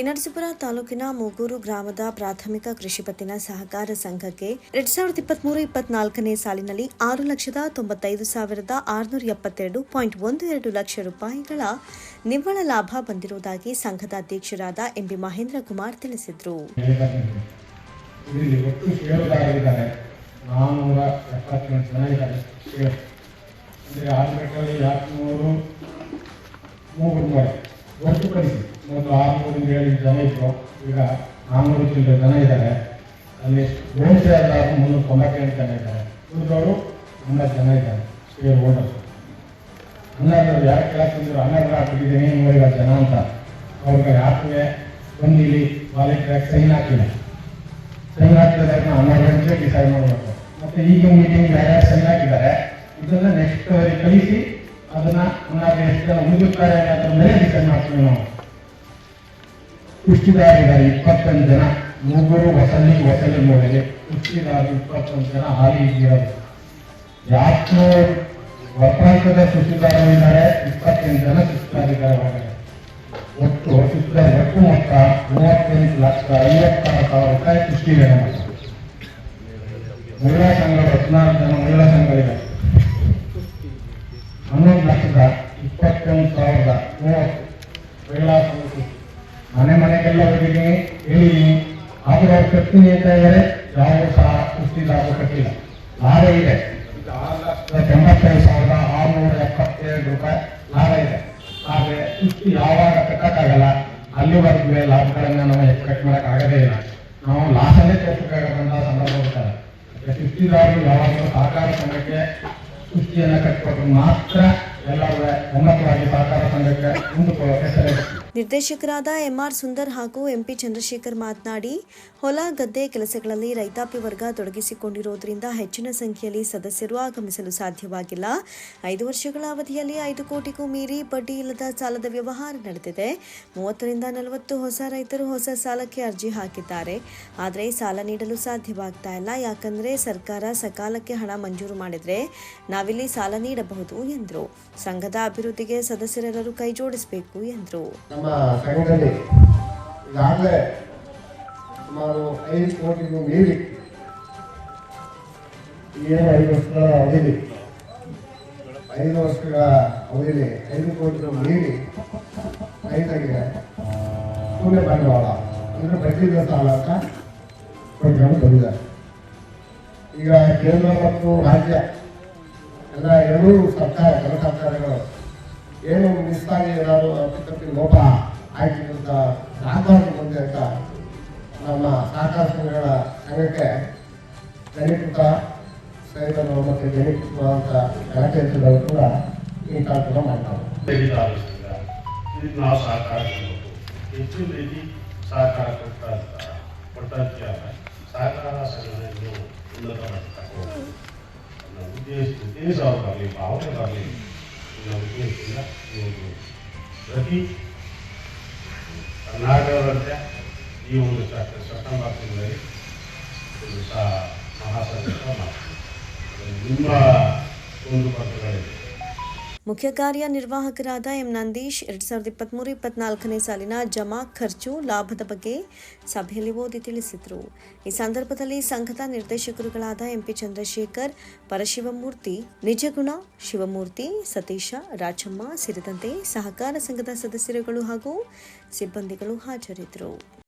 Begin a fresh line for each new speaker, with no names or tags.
ನರಸೀಪುರ ತಾಲೂಕಿನ ಮೂಗೂರು ಗ್ರಾಮದ ಪ್ರಾಥಮಿಕ ಕೃಷಿ ಪತ್ತಿನ ಸಹಕಾರ ಸಂಘಕ್ಕೆ ಎರಡ್ ಸಾವಿರದ ಇಪ್ಪತ್ಮೂರು ಇಪ್ಪತ್ನಾಲ್ಕನೇ ಸಾಲಿನಲ್ಲಿ ಆರು ಲಕ್ಷದ ತೊಂಬತ್ತೈದು ಸಾವಿರದ ಆರುನೂರ ಎಪ್ಪತ್ತೆರಡು ಪಾಯಿಂಟ್ ಒಂದು ಎರಡು ಲಕ್ಷ ರೂಪಾಯಿಗಳ ನಿವ್ವಳ ಲಾಭ ಬಂದಿರುವುದಾಗಿ ಸಂಘದ ಅಧ್ಯಕ್ಷರಾದ ಎಂಬಿ ಮಹೇಂದ್ರ ಕುಮಾರ್ ತಿಳಿಸಿದರು
ಇಲ್ಲಿ ಮೊದಲು ಆರುನೂರಿಂದ ಏಳು ಜನ ಇದ್ರು. ಈಗ ನಾನ್ನೂರು ಚಿಲ್ಲರೆ ಜನ ಇದ್ದಾರೆ. ಅಲ್ಲಿ ಲೋನ್ ಎಲ್ಲರೂ ಮುನ್ನೂರ ತೊಂಬತ್ತೆಂಟು ಜನ ಇದ್ದಾರೆ. ಉಳಿದವರು ಹನ್ನೆರಡು ಜನ ಇದ್ದಾರೆ. ಸ್ಟೇರ್ ಹೋಲ್ಡರ್ಸ್ ಹನ್ನೆರಡು, ಯಾರು ಕೆಲಸ ಇದ್ರು ಹನ್ನೆರಡು ಹಾಕಿದ್ದೀನಿ ನೂರೈವತ್ತು ಜನ ಅಂತ. ಅವ್ರಿಗೆ ಯಾಕೆ ಬಂದು ಇಲ್ಲಿ ವಾಲೆಟ್ ಸೈನ್ ಹಾಕಿಲ್ಲ ಸೈನ್ ಹಾಕಿದ್ರೆ ಹನ್ನೆರಡು ಗಂಟೆ ಡಿಸೈಡ್ ಮಾಡಬೇಕು. ಮತ್ತೆ ಈಗ ಮೀಟಿಂಗ್ ಯಾರ್ಯಾರು ಸೈನ್ ಹಾಕಿದ್ದಾರೆ ಇದನ್ನ ನೆಕ್ಸ್ಟ್ ಕಳಿಸಿ, ಅದನ್ನ ಹನ್ನೆರಡು ಎಷ್ಟು ಜನ ಉಳಿದಿರ್ತಾರೆ ಅನ್ನೋದ್ರ ಮೇಲೆ ಡಿಸೈಡ್ ಮಾಡ್ತೀವಿ ನಾವು. ಕುಷ್ಟಿದಾರರಿದ್ದಾರೆ ಇಪ್ಪತ್ತೊಂದು ಜನ, ಮೂಗೂರು, ಹೊಸಲಿ ಹೊಸಲಿ ಮೂಲೆಗೆ ಕುಷ್ಟಿದಾರ ಇಪ್ಪತ್ತೊಂದು ಜನ ಹಾಲಿ ಇರೋದು ಯಾಕೋ ವಸಂತದ ಸುತ್ತಿದಾರರಿದ್ದಾರೆ ಇಪ್ಪತ್ತೆಂಟು ಜನ ಸುತ್ತಿದಾರಿದ್ದಾರೆ ಒಟ್ಟು ಸುತ್ತ ಒಟ್ಟು ಮೊತ್ತ ಮೂವತ್ತೆಂಟು ಲಕ್ಷ ಐವತ್ತಾರು ಸಾವಿರ ರೂಪಾಯಿ ಸೃಷ್ಟಿಗೆ ಮಹಿಳಾ ಸಂಘಗಳು ಹದಿನಾರು ಜನ ಮಹಿಳಾ ಸಂಘಗಳಿವೆ ಹನ್ನೊಂದು ಲಕ್ಷದ ಇಪ್ಪತ್ತೆಂಟು ಸಾವಿರದ ಮೂವತ್ತು ಮನೆ ಮನೆಗೆಲ್ಲ ಹೋಗಿದ್ದೀನಿ. ಹೇಳಿದ್ದೀನಿ. ಆದ್ರೆ ಅವ್ರು ಕಟ್ತೀನಿ ಅಂತ ಇದ್ದಾರೆ ಯಾವ ಸಹ ಸೃಷ್ಟಿದಾರ ಕಟ್ಟಿಲ್ಲ. ಲಾಭ ಇದೆ. ಎಂಬತ್ತೈದು ಸಾವಿರದ ಆರುನೂರ ಎಪ್ಪತ್ತೇಳು ರೂಪಾಯಿ ಲಾಭ ಇದೆ. ಆದರೆ ಸೃಷ್ಟಿ ಯಾವಾಗ ಕಟ್ಟಕ್ಕಾಗಲ್ಲ, ಅಲ್ಲಿವರೆಗೂ ಲಾಭಗಳನ್ನು ನಾವು ಎಕ್ಸ್ಪೆಕ್ಟ್ ಮಾಡಕ್ ಆಗದೇ ಇಲ್ಲ. ನಾವು ಲಾಸನ್ನೇ ತೋರಿಸಬೇಕಾಗದಂತಹ ಸಂದರ್ಭ ಇರ್ತಾರೆ ಸೃಷ್ಟಿದಾರರು ಯಾವಾಗಲೂ ಸಹಕಾರ ಸಂಘಕ್ಕೆ ಸೃಷ್ಟಿಯನ್ನ ಕಟ್ಟಿಕೊಟ್ಟು ಮಾತ್ರ ಎಲ್ಲರೂ ಒಮ್ಮತವಾಗಿ ಸಹಕಾರ ಸಂಘಕ್ಕೆ ಮುಂದಕ್ಕೆ ಹೆಸರಿಸ್ತೀವಿ
ನಿರ್ದೇಶಕರಾದ ಎಂಆರ್ ಸುಂದರ್ ಹಾಗೂ ಎಂಪಿ ಚಂದ್ರಶೇಖರ್ ಮಾತನಾಡಿ, ಹೊಲ, ಗದ್ದೆ ಕೆಲಸಗಳಲ್ಲಿ ರೈತಾಪಿ ವರ್ಗ ತೊಡಗಿಸಿಕೊಂಡಿರುವುದರಿಂದ ಹೆಚ್ಚಿನ ಸಂಖ್ಯೆಯಲ್ಲಿ ಸದಸ್ಯರು ಆಗಮಿಸಲು ಸಾಧ್ಯವಾಗಿಲ್ಲ. ಐದು ವರ್ಷಗಳ ಅವಧಿಯಲ್ಲಿ ಐದು ಕೋಟಿಗೂ ಮೀರಿ ಬಡ್ಡಿ ಇಲ್ಲದ ಸಾಲದ ವ್ಯವಹಾರ ನಡೆದಿದೆ. ಮೂವತ್ತರಿಂದ ನಲವತ್ತು ಹೊಸ ರೈತರು ಹೊಸ ಸಾಲಕ್ಕೆ ಅರ್ಜಿ ಹಾಕಿದ್ದಾರೆ. ಆದರೆ ಸಾಲ ನೀಡಲು ಸಾಧ್ಯವಾಗ್ತಾ ಇಲ್ಲ. ಯಾಕಂದರೆ ಸರ್ಕಾರ ಸಕಾಲಕ್ಕೆ ಹಣ ಮಂಜೂರು ಮಾಡಿದರೆ ನಾವಿಲ್ಲಿ ಸಾಲ ನೀಡಬಹುದು ಎಂದರು. ಸಂಘದ ಅಭಿವೃದ್ಧಿಗೆ ಸದಸ್ಯರೆಲ್ಲರೂ ಕೈಜೋಡಿಸಬೇಕು ಎಂದರು.
ನಮ್ಮ ಸಂಘದಲ್ಲಿ ಈಗಾಗಲೇ ಸುಮಾರು ಐದು ಕೋಟಿಗೂ ಮೀರಿ ಏನು ಐದು ವರ್ಷಗಳ ಅವಧಿಲಿ, ಐದು ವರ್ಷಗಳ ಅವಧಿಲಿ ಐದು ಕೋಟಿಗೂ ಮೀರಿ ರೈತರಿಗೆ ಶೂನ್ಯ ಬಂಡವಾಳ, ಅಂದರೆ ಬಡ್ಡಿದ ಸಾಲ ಅಂತ ಪ್ರೋಗ್ರಾಮ್ ಬಂದಿದ್ದಾರೆ. ಈಗ ಕೇಂದ್ರ ಮತ್ತು ರಾಜ್ಯ, ಎಲ್ಲ ಎರಡೂ ಸರ್ಕಾರ ಕೆಲ ಸರ್ಕಾರಗಳು ಏನು ಮಿಸ್ತಾಗಿ ಏನಾದ್ರು ಅಪ್ಪಿತಪ್ಪಿ ಲೋಪ ಅಂತ ಮುಂದೆ ಅಂತ ನಮ್ಮ ಸಹಕಾರ ಸಂಘಗಳ ಸಂಘಕ್ಕೆ ಜನೀಕೃತ ಸಹಿತ ಮತ್ತು ಜನೀಕೃತ ಅಂತ ಕೂಡ ಈ ಕಾರ್ಯಕ್ರಮ
ಇದಕ್ಕೆ ನಾವು ಸಹಕಾರ ಕೊಡಬೇಕು. ಹೆಚ್ಚು ರೀತಿ ಸಹಕಾರ ಕೊಡ್ತಾ ಇರ್ತಾರೆ ಕೊಡ್ತಾ ಸಹಕಾರ ಸಂಘವನ್ನು ಉನ್ನತ ಹೋಗ್ಬೇಕು. ಉದ್ದೇಶ ಉದ್ದೇಶ ಪ್ರತಿ ಕರ್ನಾಟಕದಂತೆ ಈ ಒಂದು ಸೆಪ್ಟ- ಸೆಪ್ಟೆಂಬರ್ ತಿಂಗಳಲ್ಲಿ ಒಂದು ಸಹ ಮಹಾಸಂಘ ಮಾಡ್ತೀವಿ ಅದು ನಿಮ್ಮ ಒಂದು ಪತ್ರಗಳಿದೆ
ಮುಖ್ಯ ಕಾರ್ಯನಿರ್ವಾಹಕರಾದ ಎಂ ನಂದೀಶ್ ಎರಡ್ ಸಾವಿರದ ಇಪ್ಪತ್ಮೂರು ಇಪ್ಪತ್ನಾಲ್ಕನೇ ಸಾಲಿನ ಜಮಾ ಖರ್ಚು ಲಾಭದ ಬಗ್ಗೆ ಸಭೆಯಲ್ಲಿ ಓದಿ ತಿಳಿಸಿದರು. ಈ ಸಂದರ್ಭದಲ್ಲಿ ಸಂಘದ ನಿರ್ದೇಶಕರುಗಳಾದ ಎಂಪಿ ಚಂದ್ರಶೇಖರ್, ಪರಶಿವಮೂರ್ತಿ ನಿಜಗುಣ, ಶಿವಮೂರ್ತಿ ಸತೀಶ, ರಾಜಮ್ಮ ಸೇರಿದಂತೆ ಸಹಕಾರ ಸಂಘದ ಸದಸ್ಯರುಗಳು ಹಾಗೂ ಸಿಬ್ಬಂದಿಗಳು ಹಾಜರಿದ್ದರು.